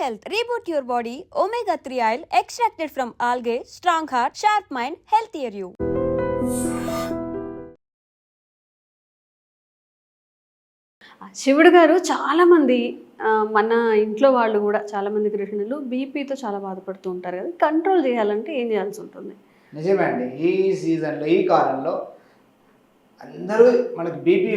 Health reboot your body omega three oil extracted from algae strong heart sharp mind health year you Shivudu గారు చాలామంది మన ఇంట్లో వాళ్ళు కూడా చాలామంది గృహిణులు బీపీతో చాలా బాధపడుతూ ఉంటారు కదా కంట్రోల్ చేయాలంటే ఏం చేయాల్సి ఉంటుంది? నిజమే అండి. ఈ సీజన్లో ఈ కాలంలో అందరూ మనకి బీపీ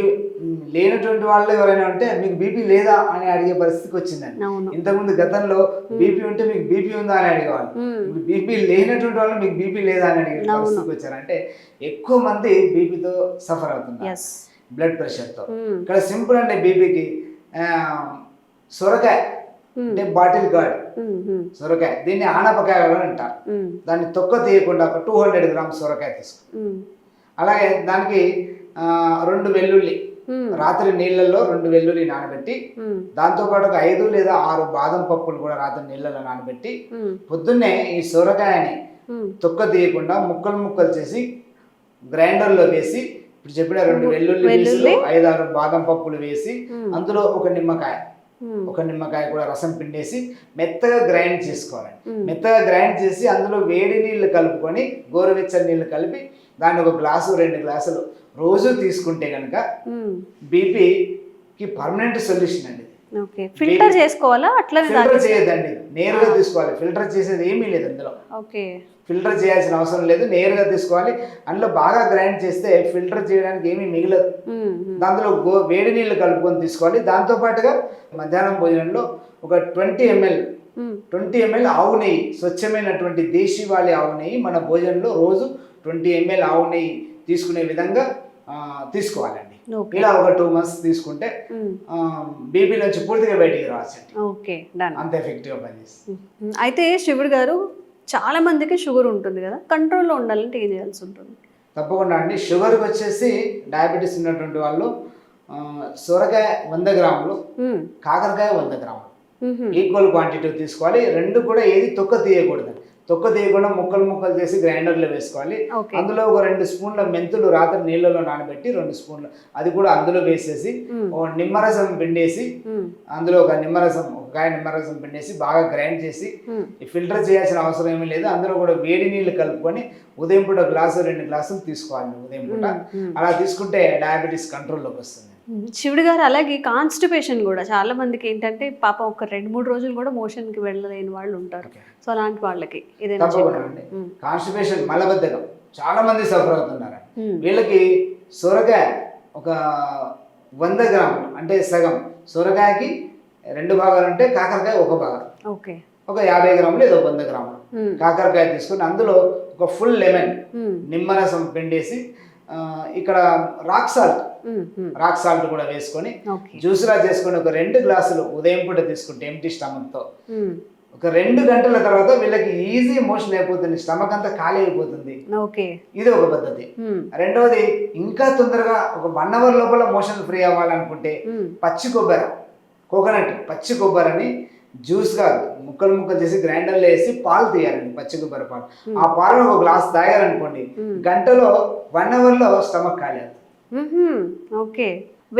లేనటువంటి వాళ్ళు ఎవరైనా ఉంటే మీకు బీపీ లేదా అని అడిగే పరిస్థితికి వచ్చిందండి. ఇంతకుముందు గతంలో బీపీ ఉంటే మీకు బీపీ ఉందా అని అడిగేవాళ్ళు. ఇప్పుడు బీపీ లేనటువంటి వాళ్ళు మీకు బీపీ లేదా అని అడిగే. పరిస్థితికి వచ్చారు. అంటే ఎక్కువ మంది బీపీతో సఫర్ అవుతున్నారు. బ్లడ్ ప్రెషర్తో ఇక్కడ సింపుల్ అండి బీపీకి సొరకాయ అంటే బాటిల్ గార్డ్. సొరకాయ. దీన్ని ఆనపకాయ అంటారు. దాన్ని తొక్క తీయకుండా ఒక టూ హండ్రెడ్ గ్రామ్స్ సొరకాయ తీసుకో. అలాగే దానికి రెండు వెల్లుల్లి రాత్రి నీళ్ళల్లో రెండు వెల్లుల్లి నానబెట్టి దాంతోపాటు ఒక ఐదు లేదా ఆరు బాదం పప్పులు కూడా రాత్రి నీళ్ళలో నానబెట్టి పొద్దున్నే ఈ సొరకాయని తొక్క తీయకుండా ముక్కలు ముక్కలు చేసి గ్రైండర్లో వేసి ఇప్పుడు చెప్పిన రెండు వెల్లుల్లి ఐదు ఆరు బాదం పప్పులు వేసి అందులో ఒక నిమ్మకాయ. ఒక నిమ్మకాయ కూడా రసం పిండేసి మెత్తగా గ్రైండ్ చేసుకోవాలండి మెత్తగా గ్రైండ్ చేసి అందులో వేడి నీళ్ళు కలుపుకొని గోరువెచ్చని నీళ్ళు కలిపి దాన్ని ఒక గ్లాసు రెండు గ్లాసులు రోజు తీసుకుంటే కనుక బీపీకి పర్మనెంట్ సొల్యూషన్ అండి. ఓకే ఫిల్టర్ చేసుకోవాలా? అట్లనే ఫిల్టర్ చేయదండి నేరుగా తీసుకోవాలి. ఫిల్టర్ చేసేది ఏమీ లేదు అందులో. ఓకే ఫిల్టర్ చేయాల్సిన అవసరం లేదు. నేరుగా తీసుకోవాలి. అందులో బాగా గ్రైండ్ చేస్తే ఫిల్టర్ చేయడానికి ఏమీ మిగలదు. దాంట్లో గో వేడి నీళ్ళు కలుపుకొని తీసుకోవాలి. దాంతో పాటుగా మధ్యాహ్నం భోజనంలో ఒక ట్వంటీ ఎంఎల్ ట్వంటీ ఎంఎల్ ఆవు నెయ్యి స్వచ్ఛమైనటువంటి దేశీవాళి ఆవు నెయ్యి మన భోజనంలో రోజు ట్వంటీ ఎంఎల్ ఆవు నెయ్యి తీసుకునే విధంగా తీసుకోవాలండి. ఇలా ఒక టూ మంత్స్ తీసుకుంటే బీపీ నుంచి పూర్తిగా బయటికి రావచ్చండి ఓకే డన్ అంత ఎఫెక్టివ్గా పనిచేస్తుంది. అయితే శివుడు గారు చాలా మందికి షుగర్ ఉంటుంది కదా కంట్రోల్లో ఉండాలంటే ఏం చేయాల్సి ఉంటుంది? తప్పకుండా అండి. షుగర్కి వచ్చేసి డయాబెటీస్ ఉన్నటువంటి వాళ్ళు సొరకాయ వంద గ్రాములు. కాకరకాయ వంద గ్రాములు. ఈక్వల్ క్వాంటిటీ తీసుకోవాలి. రెండు కూడా ఏది తొక్క తీయకూడదు తొక్క తీయకుండా ముక్కలు ముక్కలు చేసి గ్రైండర్లో వేసుకోవాలి. అందులో ఒక రెండు స్పూన్ల మెంతులు రాత్రి నీళ్ళలో నానబెట్టి రెండు స్పూన్లు. అది కూడా అందులో వేసేసి నిమ్మరసం పిండేసి. అందులో ఒక నిమ్మరసం ఒక కాయ నిమ్మరసం పిండేసి బాగా గ్రైండ్ చేసి ఫిల్టర్ చేయాల్సిన అవసరం ఏమీ లేదు. అందులో కూడా వేడి నీళ్ళు కలుపుకొని ఉదయం పూట గ్లాసు రెండు గ్లాసులు తీసుకోవాలి ఉదయం పూట. అలా తీసుకుంటే డయాబెటీస్ కంట్రోల్లోకి వస్తుంది. శివుడు గారు అలాగే కాన్స్టిపేషన్ కూడా చాలా మందికి ఏంటంటే పాప ఒక రెండు మూడు రోజులు కూడా మోషన్కి వెళ్ళలేని వాళ్ళు ఉంటారు. సో అలాంటి వాళ్ళకి. కాన్స్టిపేషన్ మలబద్ధకం చాలా మంది సఫర్ అవుతున్నారు. వీళ్ళకి సొరకాయ ఒక వంద గ్రాములు అంటే సగం సొరకాయకి రెండు భాగాలు అంటే కాకరకాయ ఒక భాగం ఓకే ఒక యాభై గ్రాములు ఏదో వంద గ్రాములు. కాకరకాయ తీసుకొని అందులో ఒక ఫుల్ లెమన్ మ్మ్. నిమ్మరసం పిండేసి ఇక్కడ రాక్ సాల్ట్. రాక్ సాల్ట్ కూడా వేసుకొని ఓకే జ్యూస్లా చేసుకొని ఒక రెండు గ్లాసులు ఉదయం పూట తీసుకుంటే ఎంటీ స్టమక్తో మ్మ్. ఒక రెండు గంటల తర్వాత వీళ్ళకి ఈజీ మోషన్ అయిపోతుంది స్టమక్ అంతా ఖాళీ అయిపోతుంది ఓకే ఇది ఒక పద్ధతి. రెండవది ఇంకా తొందరగా ఒక వన్ అవర్ లోపల మోషన్ ఫ్రీ అవ్వాలనుకుంటే. పచ్చి కొబ్బరి కోకోనట్ పచ్చి కొబ్బరిని జ్యూస్గా ముక్కలు ముక్కలు చేసి గ్రైండర్లో వేసి పాలు తీయాలండి పచ్చి కొబ్బరి పాలు ఆ పాలు ఒక గ్లాస్ తాగారనుకోండి. గంటలో వన్ అవర్లో స్టమక్ ఖాళీ మ్మ్హ్మ్. ఓకే.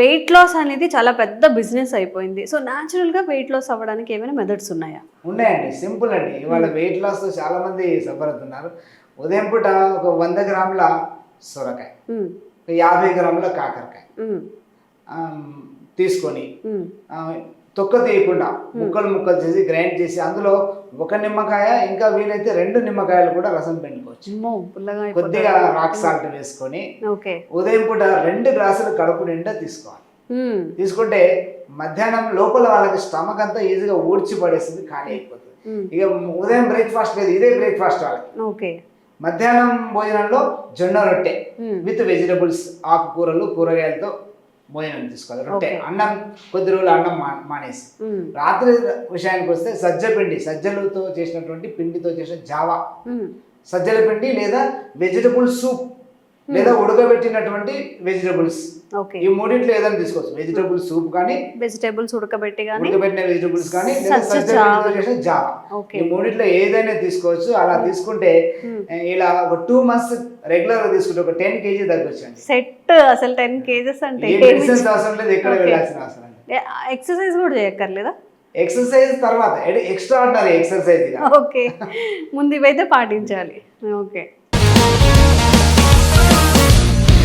వెయిట్ లాస్ అనేది చాలా పెద్ద బిజినెస్ అయిపోయింది. సో న్యాచురల్గా వెయిట్ లాస్ అవ్వడానికి ఏమైనా మెథడ్స్ ఉన్నాయా? ఉన్నాయండి సింపుల్ అండి. ఇవాళ వెయిట్ లాస్తో చాలా మంది సఫర్ అవుతున్నారు. ఉదయం పూట ఒక వంద గ్రాముల సొరకాయ యాభై గ్రాముల కాకరకాయ తీసుకొని తొక్క తీయకుండా ముక్కలు ముక్కలు చేసి గ్రైండ్ చేసి అందులో ఒక నిమ్మకాయ ఇంకా వీలైతే రెండు నిమ్మకాయలు కూడా రసం పుల్లగా కొద్దిగా రాక్ సాల్ట్ వేసుకొని ఉదయం పూట రెండు గ్లాసులు కడుపు నిండా తీసుకోవాలి. తీసుకుంటే మధ్యాహ్నం లోపల వాళ్ళకి స్టమక్ అంతా ఈజీగా ఊడ్చి పడేస్తుంది ఖాళీ అయిపోతుంది. ఇక ఉదయం బ్రేక్ఫాస్ట్ లేదు ఇదే బ్రేక్ఫాస్ట్ వాళ్ళకి. ఓకే. మధ్యాహ్నం భోజనంలో జొన్న రొట్టె. విత్ వెజిటబుల్స్ ఆకుకూరలు కూరగాయలతో భోజనం తీసుకోవాలి రొట్టె. అన్నం కొద్ది రోజులు అన్నం మా- మానేసి. రాత్రి విషయానికి వస్తే సజ్జ పిండి సజ్జలతో చేసినటువంటి పిండితో చేసిన జావా. సజ్జల పిండి లేదా వెజిటబుల్ సూప్ లేదా ఉడకబెట్టినటువంటి వెజిటబుల్స్ ఓకే. ఈ మూడింట్లో ఏదైనా తీసుకోవచ్చు. వెజిటబుల్ సూప్ కానీ వెజిటేబుల్స్ ఉడకబెట్టి కానీ ఉడకబెట్టిన వెజిటబుల్స్ కానీ ఓకే. ఈ మూడింట్లో ఏదైనా తీసుకోవచ్చు. అలా తీసుకుంటే మ్మ్. ఏ, ఇలా ఒక టూ మంత్స్ రెగ్యులర్గా తీసుకుంటే ఒక టెన్ కేజీ తగ్గొచ్చండి సెట్ అసలు టెన్ కేజెస్ అంటే అవసరం లేదు ఎక్కడ. వెళ్ళాల్సిన అవసరం ఎక్సర్సైజ్ కూడా చేయక్కర్లేదా? ఎక్సర్సైజ్ తర్వాత ఎక్స్ట్రా ఆర్డినరీ ఎక్సర్సైజ్ ఓకే ముందు ఇవైతే పాటించాలి. Okay